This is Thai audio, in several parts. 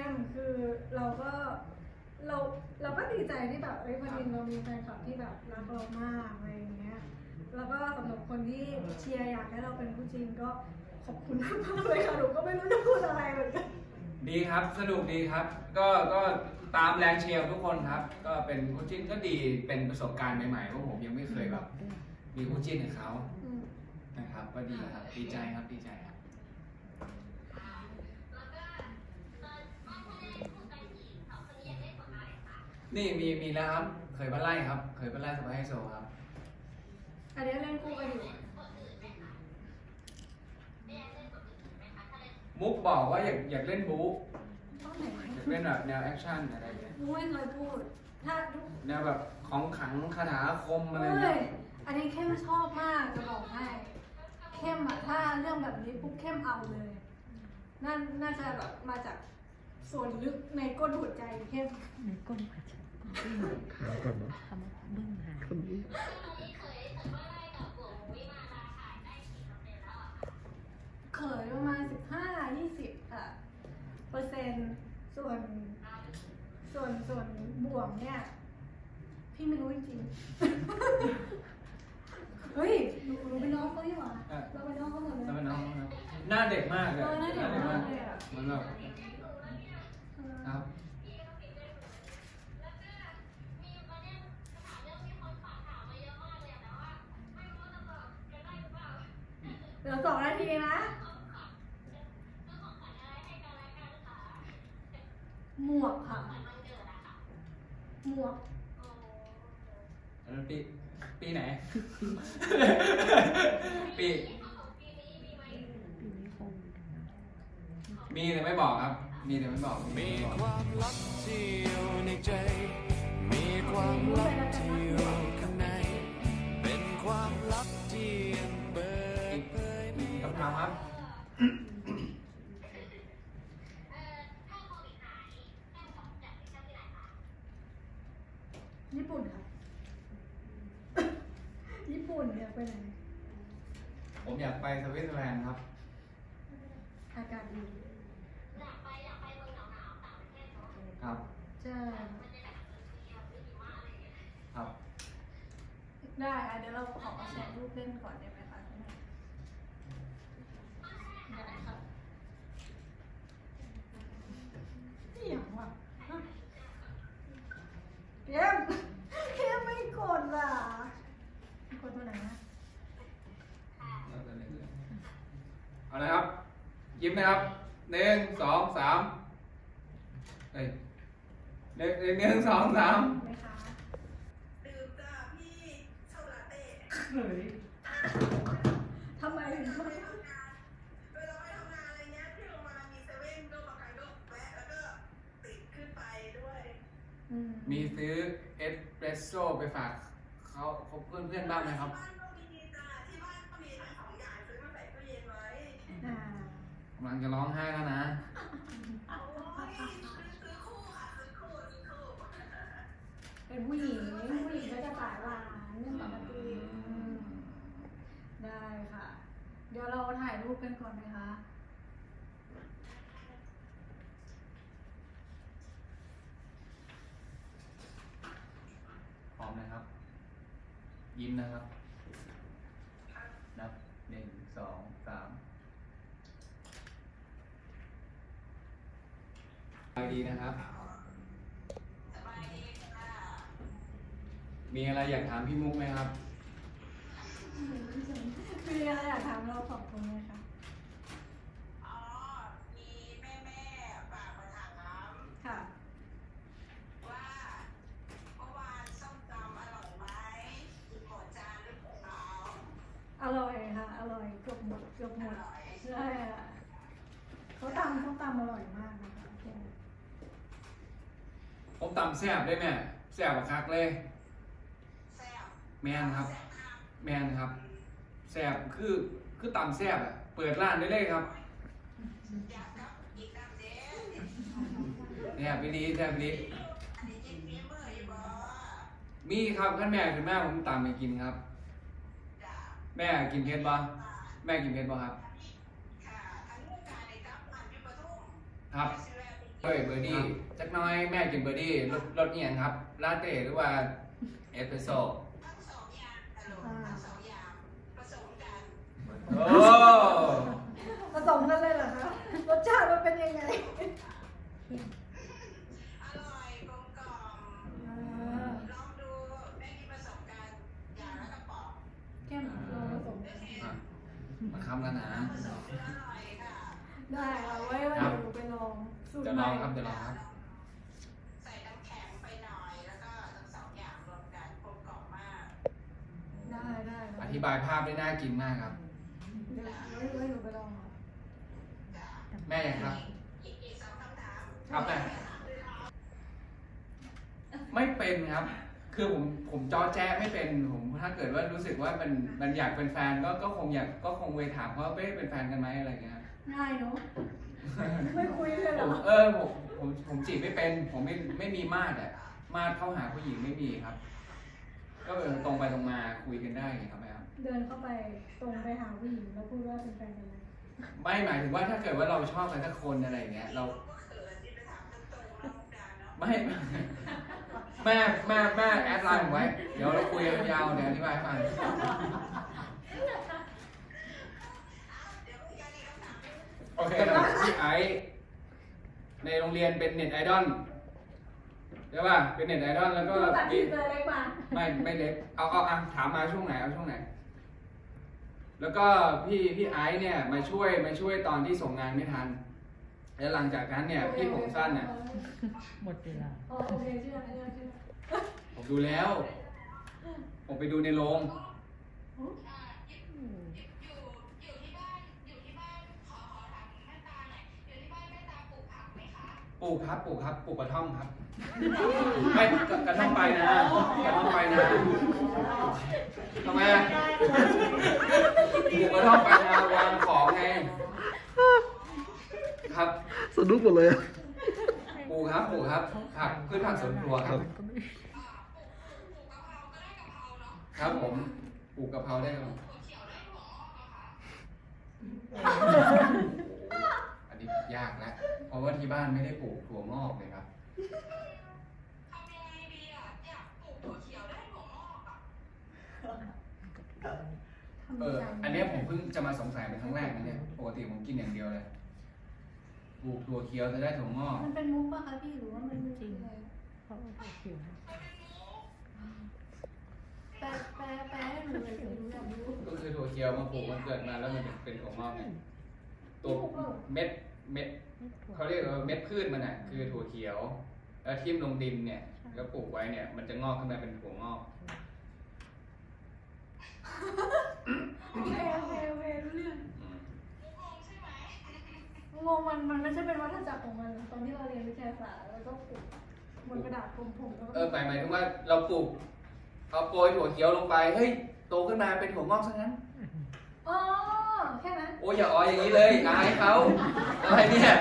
เข้มคือเราก็เราเราก็ดีใจที่แบบเอ้ยวันหนึงเรามีแฟนคลับที่แบบรักเรามากอะไรอย่างเงี้ย แล้วก็สำหรับคนที่เชียร์อยากให้เราเป็นผู้จริงก็ขอบคุณมากๆเลยค่ะหนูก็ไม่รู้จะพูดอะไรเหมือนกัน ดีครับสนุกดีครับ ก็ก็ตามแรงเชียร์ของทุกคนครับ ก็เป็นคู่จิ้นก็ดีเป็นประสบการณ์ใหม่ๆเพราะผมยังไม่เคยแบบมีคู่จิ้นกับเขาอืมนะครับ ก็ดีครับดีใจครับดีใจครับ นี่มีมีแล้วครับ เคยบ้านไร่ครับ เคยบ้านไร่สบายไฮโซครับ อันนี้เล่นคู่กันอยู่มุกบอกว่าอยากอยากเล่นบู๊ต้องไหนอยากเล่นแบบแนวแอคชั่นอะไรอย่างเงี้ยมุ้ยเคยพูด ถ้าทุกแนวแบบของขลังคาถาอาคมอะไรเอ้เงี้ยยอันนี้เข้มชอบมากจะบอกให้เข้มอะถ้าเรื่องแบบนี้ปุ๊บเข้มเอาเลยนั่นน่าจะแบบมาจาก ส่วนลึกในก้นหัวใจเข้มในก้นผัดบึ้งก่อนนะคำว่าบึ้งหายคนนี้เขยประมาณสิบห้ายี่สิบค่ะเปอร์เซ็นต์ส่วนส่วนส่วนบวกเนี่ย พี่ไม่รู้จริงๆเฮ้ยหนูหนูเป็นน้องเขาดีกว่าเราเป็นน้องเขาหมดเลยแล้วเป็นน้องครับหน้าเด็กมากเลยเออหน้าเด็กมากเลยอะเหมันแบบ ครับเดี๋ยวสองนาทีนะหมวกค่ะ หมวกอันนั้นปีปีไหน ปีปีนี้คงกันนะมีแต่ไม่บอกครับ มีแต่ไม่บอกมีไบอกความลับที่อยู่ในใจ มีความลับที่อยู่ข้างใน เป็นความลับ ครับ ใช่ครับ ได้ค่ะเดี๋ยวเราขอแชร์รูปเล่นก่อนได้ไหมคะได้ค่ะนี่อย่างวะฮะเข้มเข้มไม่กดล่ะกดตัวไหนนะเอาละครับ ยิ้มนะครับหนึ่งสองสามเอ้ย หนึ่งหนึ่งสองสามไหมคะดื่มจ้าพี่ชอบลาเต้เฮ้ยทำไมถึงชอบไปทำงานเวลาไปทำงานอะไรเงี้ยที่โรงพยาบาลมีเซเว่นก็บางครั้งก็แวะแล้วก็ติดขึ้นไปด้วยอืมมีซื้อเอสเปรสโซ่ไปฝากเขาเพื่อนเพื่อนๆบ้างไหมครับ ที่บ้านก็มีจ้าที่บ้านก็มีทั้งสองอย่างซื้อมาใส่ตู้เย็นไว้อ่ากำลังจะร้องไห้แล้วนะ โอ้ย เป็นผู้หญิงผู้หญิงก็จะสายหวานเรื่องปกติอืมได้ค่ะ เดี๋ยวเราถ่ายรูปกันก่อนไหมคะพร้อมนะครับ ยิ้มนะครับ นับหนึ่งสองสามสบายดีนะครับ สบายดีค่ะ มีอะไรอยากถามพี่มุกไหมครับ มีอะไรอยากถามเราสองคนไหมคะ อ๋อ มีแม่แม่ๆฝากมาถามค่ะ ว่าเมื่อวานส้มตำอร่อยไหมหมดจานหรือเปล่าอร่อยค่ะ อร่อยเกือบหมดเกือบหมอดร่อยใช่ค่ะเขาตำเขาตำอร่อยมากนะคะโอเคผมตำแซ่บได้ไหมแซ่บบักคักเลยแซ่บ แมนครับแซ่บค่ะแมนครับแซ่บคือคือตำแซ่บอะเปิดร้านได้เลยครับอยากกับอีกกับเจ๊แซ่บไปดีแซ่บไปดีอันนี้ยินมีเมื่ออยู่บ่มีครับขั้นแม่คือแม่ผมตำไปกินครับจ้าแม่กินเผ็ดบ่แม่กินเผ็ดบ่ครับค่ะทั้งวงการในกับอันยุปทุมครับชื่อแรกเป็นเฮ้ยเบอร์ดี้จักหน้อยแม่กินเบอร์ดี้รสรสเอียงครับลาเต้หรือว่าเอสเปรสโซ่ ทั้งสองอย่างตลกทั้งสองอย่างผสมกัน โอ้ผสมกันเลยเหรอคะรสชาติมันเป็นยังไงอร่อยกลมกล่อมอ่าลองดูแม่มีประสบการณ์อย่างละกระป๋องเข้มเราผสมกันอะมาคำกันนะ ผสมแล้วอร่อยค่ะได้ค่ะไว้วันครับหนูไปลองสูตรเดี๋ยวใหลม่องครับเดี๋ยวลองครับ ใส่น้ำแข็งไปหน่อยแล้วก็ทั้งสองอย่างรวมกันกลมกล่อมมาก ได้ได้อได้ธิบายภาพได้น่ากินมากครับ เดี๋ยวไว้ไว้หนูไปลองค่ะแม่ยังครับครับแม่ไม่เป็นครับ คือผมผมจอแจ้ไม่เป็นผมถ้าเกิดว่ารู้สึกว่ามันมันอยากเป็นแฟนก็ก็คงอยากก็คงเวถามว่าเป้เป็นแฟนกันไหมอะไรเงี้ยง่ายเนาะไม่คุยเลยเหผรอมเออผมผมผมจีบไม่เป็น ผมไม่ไม่มีมาดอะมาดเข้าหาผู้หญิงไม่มีครับ ก็เออตรงไปตรงมาคุยกันได้ไงครับแม่ครับ เดินเข้าไปตรงไปหาผู้หญิงแล้วพูดว่าเป็นแฟนกันไหมไม่หมายถึงว่าถ้าเกิดว่าเราชอบใครสักคนอะไรเงี้ยเราก็เขินที่ไปถามตรงๆแล้วมุกดาเนาะไม่แม่แม่แม่แอดไลน์ผมไว้ เดี๋ยวเราคุยกันยาวเดี๋ยวอธิบายให้ฟังเดี๋ยวมีการอีกคำถามหนึ่งโอเคครับพี่ไอซ์ในโรงเรียนเป็นเน็ตไอดอลใช่ป่ะเป็นเน็ตไอดอลแล้วก็ตัดมีทีเลยเล็กมาไม่ไม่เล็กเอาเอาอะถามมาช่วงไหนเอาช่วงไหน แล้วก็พี่พี่ไอซ์เนี่ยมาช่วยมาช่วยตอนที่ส่งงานไม่ทัน แล้วหลังจากนั้นเนี่ยพี่ผมสั้นเนี่ยหมดเวลาอ๋อโอเคเชื่อเชื่อเชื่อผมดูแล้ว ผมไปดูในโรง ปลูกครับปลูกครับปลูกกระท่อมครับไม่กระกระท่อมไปนะกระท่อมไปนะทำไมอะปลูกกระท่อมไปนะวางของไงครับสนุกหมดเลยอะปลูกครับปลูกครับผักพืชผักสวนครัวครับมันก็ไม่ครับผมปลูกกะเพราได้ครับอันนี้ยากแล้วเพราะว่าที่บ้านไม่ได้ปลูกถั่วงอกเลยครับ ทำยังไงดีอะอยากปลูกถั่วเขียวได้ถั่วงอกอะเออ อันเนี้ยผมเพิ่งจะมาสงสัยเป็นครั้งแรกนะเนี่ยปกติผมกินอย่างเดียวเลยปลูกถั่วเขียวจะได้ถั่วงอก มันเป็นมุกป่ะคะพี่หรือว่ามันจริงเลยเขาเอาผิวให้แปลแปลแปลให้หนูเลยหนูอยากรู้ก็คือถั่วเขียวมาปลูกมันเกิดมาแล้วมันเป็นถั่วงอกไงตัวเม็ดเม็ดไม่ถั่ว เขาเรียกว่าเม็ดพืชมันอะคือถั่วเขียว แล้วทิ่มลงดินเนี่ย แล้วปลูกไว้เนี่ย มันจะงอกขึ้นมาเป็นถั่วงอกโอเคโอเคโอเครู้เรื่องอืมงงมันมันไม่ใช่เป็นวัฏจักรของมันตอนที่เราเรียนวิทยาศาสตร์แล้วก็ปลูกบนกระดาษผมๆแล้วก็เออหมายหมายถึงว่าเราปลูกเอาโปรยถั่วเขียวลงไปเฮ้ยโตขึ้นมาเป็นถั่วงอกซะงั้นอ๋อแค่นั้น โอ้ยอย่าอ๋ออย่างนี้เลยอายเขาอะไรเนี่ย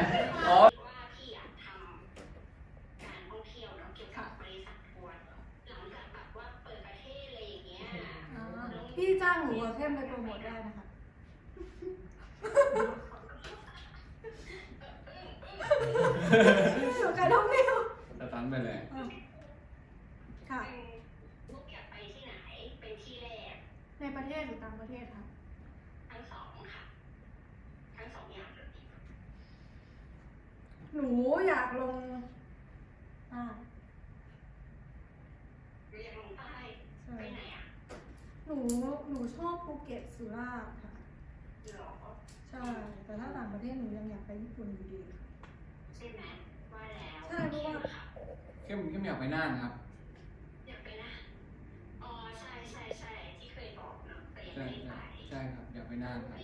อ๋อว่าพี่อยากทำการท่องเที่ยวเนาะเกี่ยวกับบริษัททัวร์หลังจากแบบว่าเปิดประเทศอะไรอย่างเงี้ยอ่าพี่จ้างหนูอะเข้มไปโปรโมทได้นะคะหนูการท่องเที่ยวสตันไปเลย ค่ะ ลูกอยากไปที่ไหน เป็นที่แรก ในประเทศหรือต่างประเทศคะ ทั้งสองค่ะ ทั้ง สองอย่างเลยหนูอยากลงอ่าเรียนลงใต้ใช่ไปไหนอะหนูหนูชอบภูเก็ตสุราษฎร์ค่ะหรอใช่ แต่ถ้าต่างประเทศหนูยังอยากไปญี่ปุ่นอยู่ดีใช่ไหมว่าแล้วใช่เพราะว่าเข้มเข้มอยากไปน่านครับ อยากไปนะอ๋อใช่ใช่ใช่ที่เคยบอกเนาะแต่ยังใช่ไม่ได้ใช่ไปใช่ครับอยากไปน่านครับ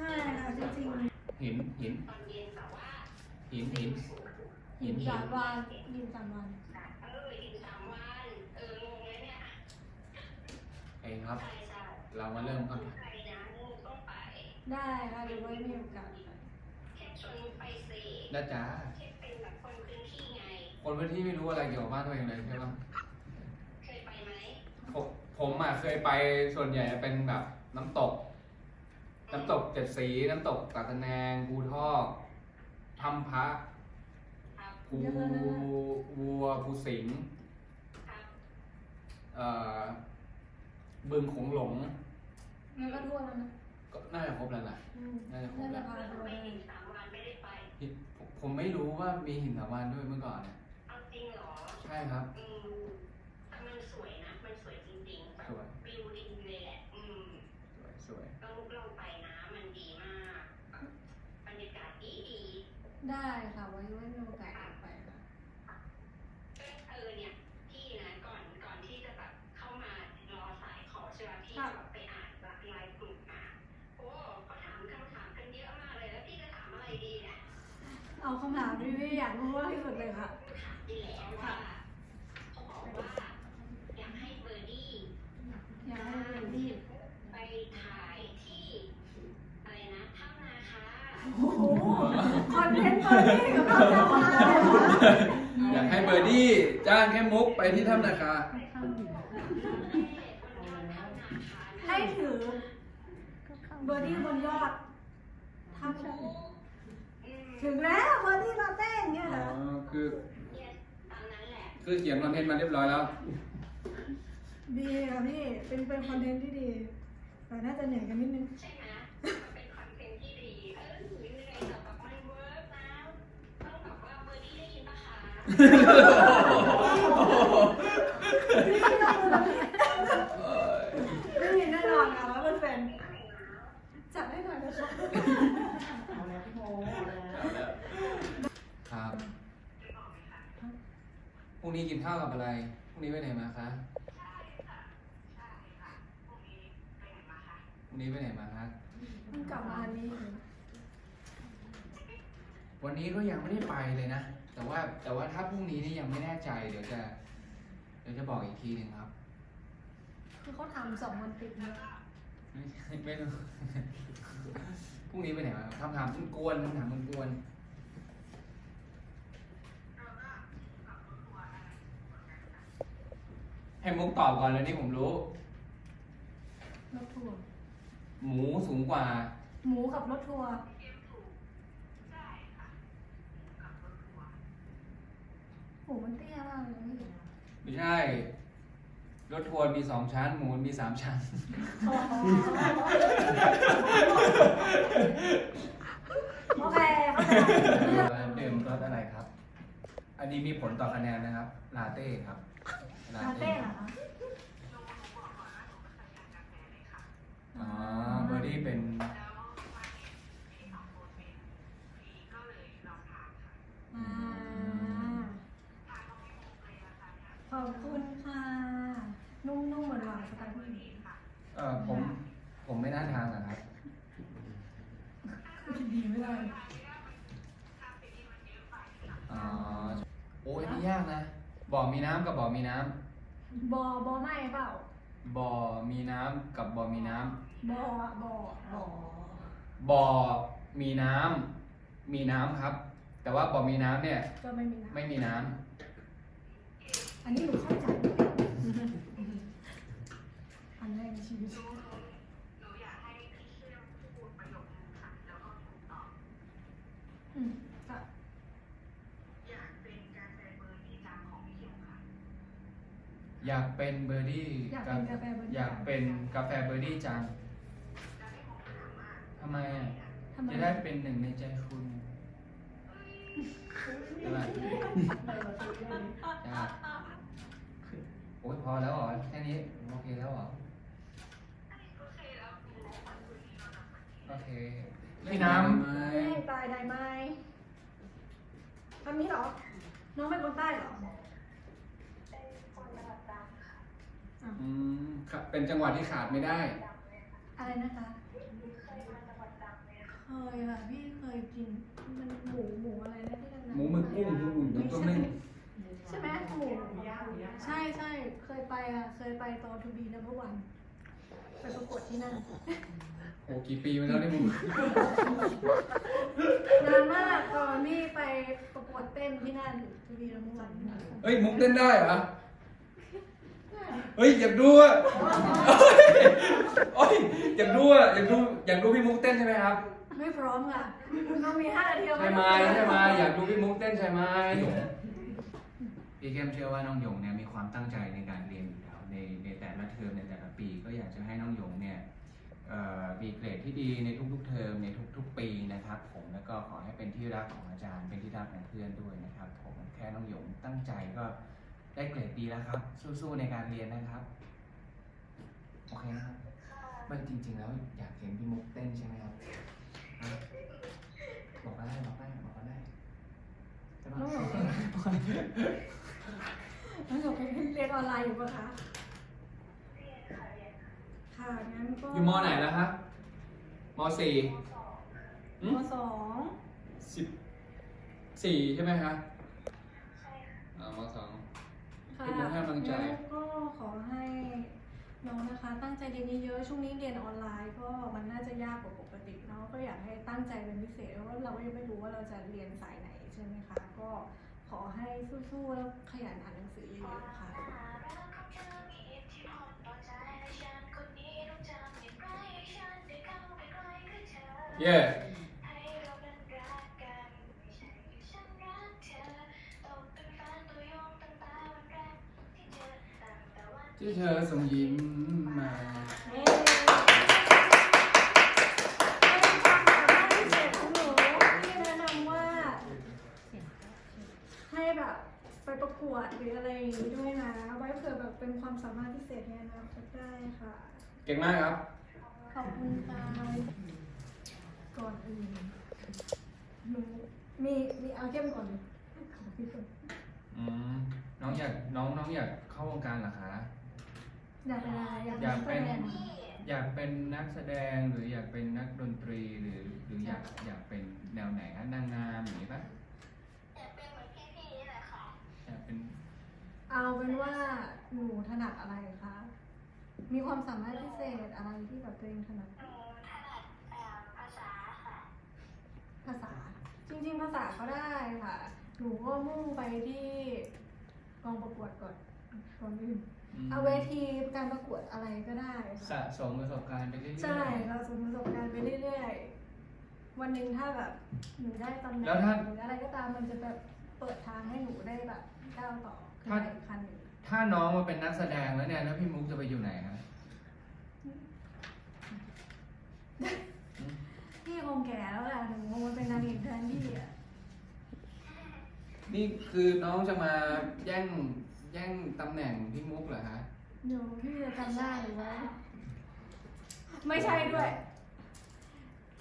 ใช่ค่ะจริงหินหินตอนเย็นแต่ว่าหินหินๆหินสามวันหินสามวันเอออีกสามวันเอองงเลยเนี่ยเองครับใช่ใช่เรามาเริ่มคำถามไปนะลูกต้องไปได้ค่ะเดี๋ยวไว้มีโอกาสไปแค่ชวนไปสินะจ๊ะแค่เป็นแบบคนพื้นที่ไงคนพื้นที่ไม่รู้อะไรเกี่ยวกับบ้านตัวเองเลยใช่ปะเคยไปไหมผมผมอะเคยไปส่วนใหญ่เป็นแบบน้ำตก น้ำตกเจ็ดสีน้ำตกตาดตะแนงภูทอกถ้ำพระครับภูวัวภูสิงห์ครับเอ่อบึงโขงหลงงั้นก็ทั่วแล้วนะก็น่าจะครบแล้วนะอืมน่าจะครบน่าแล้วจะพาทัวร์ไปได้อีกสามวันไม่ได้ไปผมผมไม่รู้ว่ามีหินสามวันด้วยเมื่อก่อนเนี่ยเอาจริงเหรอ ใช่ครับ อืมแต่มันสวยนะ มันสวยจริงๆแบบ สวย วิวดีเลยแหละ อืม สวยสวย ต้องลงไปนะ มันดีมากบรรยากาศดีดี ได้ค่ะไว้ไว้มีโอกาสไปค่ะเออเนี่ยพี่นะก่อนก่อนที่จะแบบเข้ามารอสายขอใช่ไหมพี่ค่ะแบบไปอ่านแบบไลน์กลุ่มมาโอ้เขาถามคำถามกันเยอะมากเลยแล้วพี่จะถามอะไรดีเนี่ยเอาคำถามที่พี่อยากรู้มากที่สุดเลยค่ะถามดีแล้วว่าเขาบอกว่าอยากให้เบอร์ดี้อยากให้เป็นที่ไปถ่ายที่อะไรนะถ้ำนาคาโอ้โห คอนเทนต์เปิดที่กับเราจะมาเลยเหรออยากให้เบอร์ดี้จ้างแค่มุกไปที่ถ้ำนาคาให้ถือเบอร์ดี้บนยอดทำถึงแล้วเบอร์ดี้มาเต้นเนี่ยอ๋เหรออคือตามนั้นแหละคือเขียนคอนเทนต์มาเรียบร้อยแล้ว ดีค่ะพี่เป็นเป็นคอนเทนต์ที่ดี แต่น่าจะเหนื่อยกันนิดนึง ไม่มีแน่นอนค่ะร้อยเปอร์เซ็นต์จัดให้หน่อยนะคะเอาแล้วพี่โมเอาแล้วครับพรุ่งนี้กินข้าวกับอะไร พรุ่งนี้ไปไหนมาคะพรุ่งนี้ไปไหนมาคะเพิ่งกลับมาอันนี้เลยวันนี้ก็ยังไม่ได้ไปเลยนะ แต่ว่าแต่ว่าถ้าพรุ่งนี้นี่ยังไม่แน่ใจ เดี๋ยวจะเดี๋ยวจะบอกอีกทีหนึ่งครับ คือเขาทำสองวันติดเลยไม่ไม่รู้ พรุ่งนี้ไปไหนมาคำถามคุณกวนคำถามคุณกวนให้มุกตอบก่อนเลยนี่ผมรู้ รถทัวร์หมูสูงกว่า หมูกับรถทัวร์ หมูมันเตี้ยมากเลยพี่ไม่ใช่ รถทัวร์มีสองชั้น หมูมีสามชั้น โอเคเข้าใจดื่มรสอะไรครับ อันนี้มีผลต่อคะแนนนะครับ ลาเต้ครับ ลาเต้เหรอคะอ๋อเบอร์ดี้เป็น อ่าขอบคุณค่ะ นุ่มๆเหมือนหวานสไตล์ผู้หญิง เอ่อผม ผมไม่น่าทานนะครับคือดีไม่ได้อ๋อ โอ้ยนี่ยากนะ บ่อมีน้ำกับบ่อมีน้ำบอบอไม่เปล่าบ่อมีน้ำกับบ่อมีน้ำบอะบออ๋อบ่อมีน้ำมีน้ำครับ แต่ว่าบ่อมีน้ำเนี่ย ก็ไม่มีนะไม่มีน้อันนี้หนูเข้าใจอันแรกใน ชีวิตหนูอยากให้พี่เชื่อมพูดประโยคนึงค่ะแล้วก็ถูกตอบอืมค่ะอยากเป็นการแสดงเบอร์ดีจังของพี่เขียวค่ะำอยากเป็นเบอร์ดี้อยากเป็นกาแฟบนอยากเป็นกาแฟเบอร์ดี้จังทำไมอะทำไมจะได้เป็นหนึ่งในใจคุณใช่ไหมใช่โอ้ยพอแล้วเหรอแค่นี้โอเคแล้วเหรอ โอ เคพี่น้ำเฮ้ยตายได้ไหมทำนี้เหรอ น้องเป็นคนใต้เหรออืมครับเป็นจังหวัดที่ขาดไม่ได้ อะไรนะคะเคยค่ะพี่เคยกินมันหมูหมูอะไรนะที่ดังๆหมูหมึกกุ้งหมูหมึกต้มนึ่งใช่ไหมหมูใช่ใช่เคยไปอะเคยไปตอนทูบีนัมเบอร์วันไปประกวดที่นั่น โอ้กี่ปีมาแล้วเนี่ยมึงนานมากตอนนี่ไปประกวดเต้นที่นั่นทูบีนัมเบอร์วันเฮ้ย มุกเต้นได้เหรอ เฮ้ย อยากดูอะโอ้ยอยากดูอะอยากดูอยากดูพี่มุกเต้นใช่ไหมครับ ไม่พร้อมค่ะเรามีห้านาทีเราใช่ไหมใช่ไหมอยากดูพี่มุกเต้นใช่ไหมพี่เข้มเชื่อว่าน้องหยงเนี่ยมีความตั้งใจในการเรียนอยู่แล้วในในแต่ละเทอมในแต่ละปี ก็อยากจะให้น้องหยงเนี่ย เอ่อมีเกรดที่ดีในทุกๆเทอมในทุกๆปีนะครับ ผมแล้วก็ขอให้เป็นที่รักของอาจารย์ เป็นที่รักของเพื่อนด้วยนะครับ ผมแค่น้องหยงตั้งใจก็ได้เกรดดีแล้วครับ สู้ๆในการเรียนนะครับโอเคนะครับไม่จริง ๆ แล้วอยากเห็นพี่มุกเต้นใช่ไหมครับบอกได้บอกได้บอกได้ใช่ปะน้องหยงน้องหยงเรียนออนไลน์อยู่ปะคะ ค่ะงั้นก็อยู่มอไหนแล้วครับมสี่อืมมสองสิบสี่ใช่ไหมครับอ่ามสอง ค่ะพี่มุกให้กำลังใจงั้นก็ขอให้น้องนะคะ ตั้งใจเรียนเยอะๆช่วงนี้เรียนออนไลน์ก็มันน่าจะยากกว่าปกติเนาะก็อยากให้ตั้งใจเป็นพิเศษเพราะว่าเราก็ยังไม่รู้ว่าเราจะเรียนสายไหนใช่ไหมคะก็ขอให้สู้ๆแล้วขยันอ่านหนังสือเยอะๆค่ะ เย่ที่เธอส่งยิ้มมาเย้เป็นความสามารถพิเศษของหนูที่แนะนำว่าให้แบบไปประกวดหรืออะไรอย่างนี้ด้วยนะ ไว้เผื่อแบบเป็นความสามารถพิเศษในอนาคตได้ค่ะ เก่งมากครับ ขอบคุณค่ะ ก่อนอื่นหนูมีมีเอาเข้มก่อนเลยขอพี่ก่อนอืมน้องอยากน้องน้องอยากเข้าวงการเหรอคะ อยากเป็นอะไรอยากอยากเป็นแฟนอยากเป็นนักแสดงหรืออยากเป็นนักดนตรีหรือหรืออยากอยากเป็นแนวไหนคะนางงามอย่างนี้ปะอยากเป็นเอาเป็นว่าหนูถนัดอะไรคะมีความสามารถพิเศษอะไรที่แบบตัวเองถนัดภาษา จริงๆภาษาก็ได้ค่ะ หนูก็มุ่งไปที่กองประกวดก่อนก่อนอื่นอืมเอาเวทีการประกวดอะไรก็ได้สะค่ะสมประสบการณ์ไปเรื่อยๆใช่เราสมประสบการณ์ไปเรื่อยๆ วันหนึ่งถ้าแบบหนูได้ตำแหน่งแล้วถ้า หรืออะไรก็ตามมันจะแบบเปิดทางให้หนูได้แบบก้าวต่อขึ้นถ้าไปอีกขั้นหนึ่งถ้าน้องมาเป็นนักแสดงแล้วเนี่ยแล้วพี่มุกจะไปอยู่ไหนครั พี่คงแก่แล้วแหละหนูคงมาเป็นนางเอกแทนพี่อะนี่คือน้องจะมาแย่งแย่งตำแหน่งพี่มุกเหรอฮะหนูพี่จะจำได้หรือว่าไม่ใช่ด้วย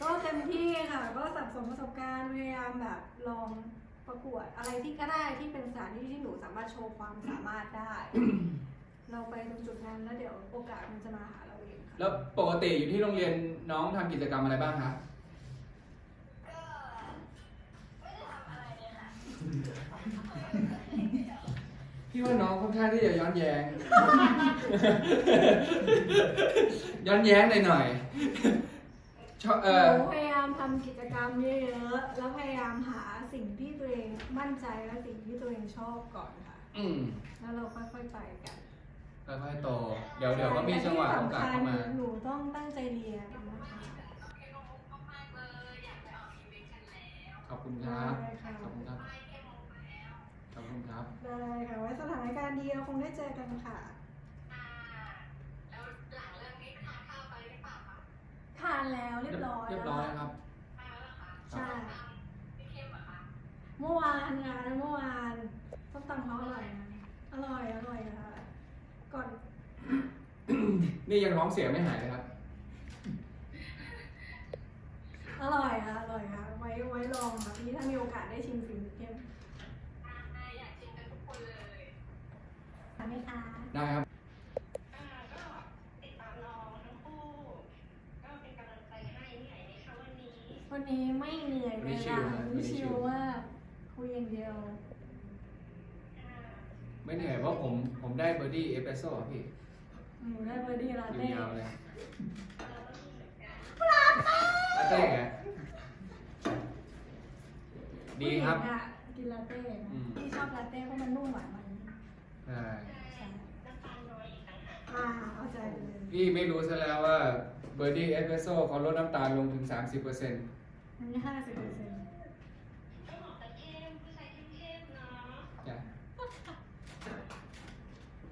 ก็เต็มที่ค่ะ ก็สับสมประสบการณ์พยายามแบบลองประกวดอะไรที่ก็ได้ที่เป็นสถานที่ที่หนูสามารถโชว์ความสามารถได้ เราไปตรงจุดนั้นแล้วเดี๋ยวโอกาสมันจะมาหาเราเองค่ะ แล้วปกติอยู่ที่โรงเรียนน้องทำกิจกรรมอะไรบ้างคะ พี่ว่าน้องค่อนข้างที่จะย้อนแย้ง ย้อนแย้งหน่อยๆชอบเอหอนูพยายามทำกิจกรรมเยอะๆ แล้วพยายามหาสิ่งที่ตัวเองมั่นใจและสิ่งที่ตัวเองชอบก่อนค่ะ อืมแล้วเราค่อยๆไปกันค่อยๆโต เดี๋ยวเดี๋ยวก็มีจังหวะโอกาสเข้ามา หนูต้องตั้งใจเรียนนะคะขอบคุณครับ ได้ค่ะ ขอบคุณครับข อบคุณครับ ได้ค่ะ ไว้สถานการณ์ดีเราคงได้เจอกันค่ะทานแล้วเรียบร้อยเรียบร้อยครับใช่เมื่อวานงานเมื่อวานส้มตำเขาอร่อยนะอร่อยอร่อยค่ะ ก่อนนี่ยังร้องเสียงไม่หายเลยครับ อร่อยค่ะอร่อยค่ะ ไว้ไว้ลองค่ะพี่ถ้ามีโอกาสได้ชิมฝีมือเข้ม ไหมคะได้ครับวันนี้ไม่เหนื่อยเลยค่ะวันนี้ชิลมากคุยอย่างเดียว ไม่เหนื่อยเพราะผมผมได้เบอร์ดี้เอสเปรสโซ่ครับพี่หนูได้เบอร์ดี้ลาอยู่เต้ยาวเลยลาเต้ไงดีครับผู้หญิงอะกินลาเต้นะอืมพี่ชอบลาเต้เพราะมันนุ่มหวานมัน ใช่ใช่อ่าเข้าใจเลยพี่ไม่รู้ซะแล้วว่าเบอร์ดี้เอสเปรสโซ่เขาลดน้ำตาลลงถึง 30%เอันนี้ห้าสิบเปอร์เซ็นต์